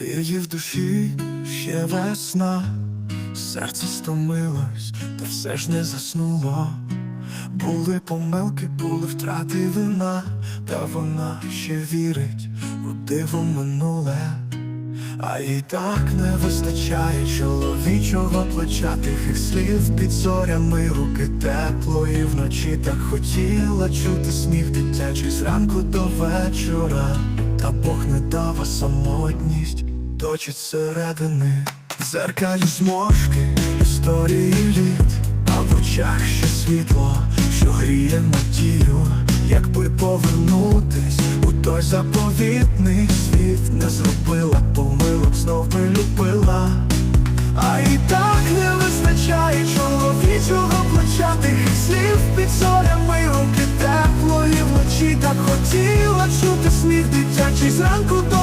Її в душі ще весна, серце стомилось, та все ж не заснуло. Були помилки, були втрати вина, та вона ще вірить у диво минуле. А їй так не вистачає чоловічого плеча тихих слів під зорями руки тепло і вночі так хотіла чути сміх дитячий зранку до вечора. Та Бог не дав, самотність точить середини В зеркалі зморшки, історії літ, а в очах ще світло, що гріє надію, якби повернутись у той заповітний світ, не зробила помилок, знов би любила. А і так не вистачає чоловічого плеча тихих слів під зорями руки тепло і вночі. Так хотіла чути сміх дитячий зранку до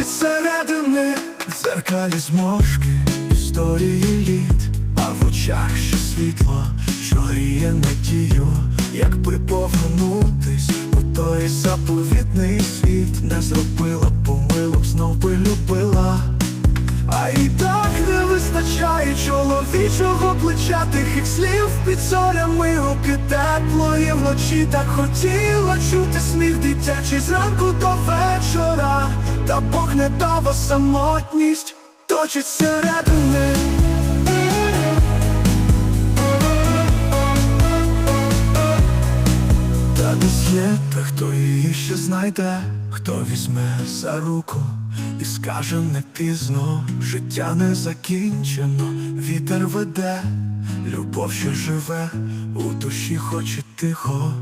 точить середини зеркалі зморшки, історії літ, а в очах ще світло, що гріє надію, якби повернутись у той заповітний світ, не зробила помилок, знов би любила. А і так не вистачає чоловічого плеча тихих слів під зорями руки тепло і вночі. Так хотіла чути сміх дитячий зранку до вечора, та Бог не дав, а самотність точить середини. Та десь є та хто її ще знайде, хто візьме за руку і скаже не пізно, життя не закінчено, вітер веде, любов ще живе, у душі хоч і тихо.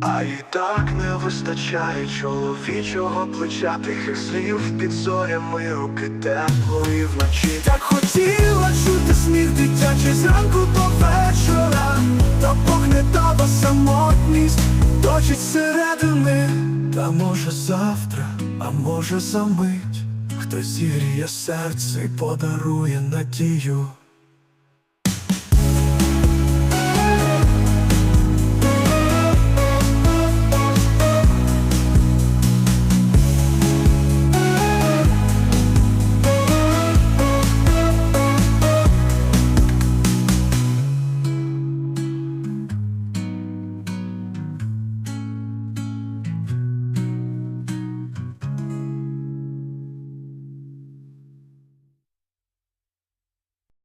А і так не вистачає чоловічого плеча. Тихих слів під зорями руки тепло і вночі. Так хотіла чути сміх дитячий зранку до вечора, та не самотність точить середини, та може завтра, а може за мить, хтось зігріє серце і подарує надію.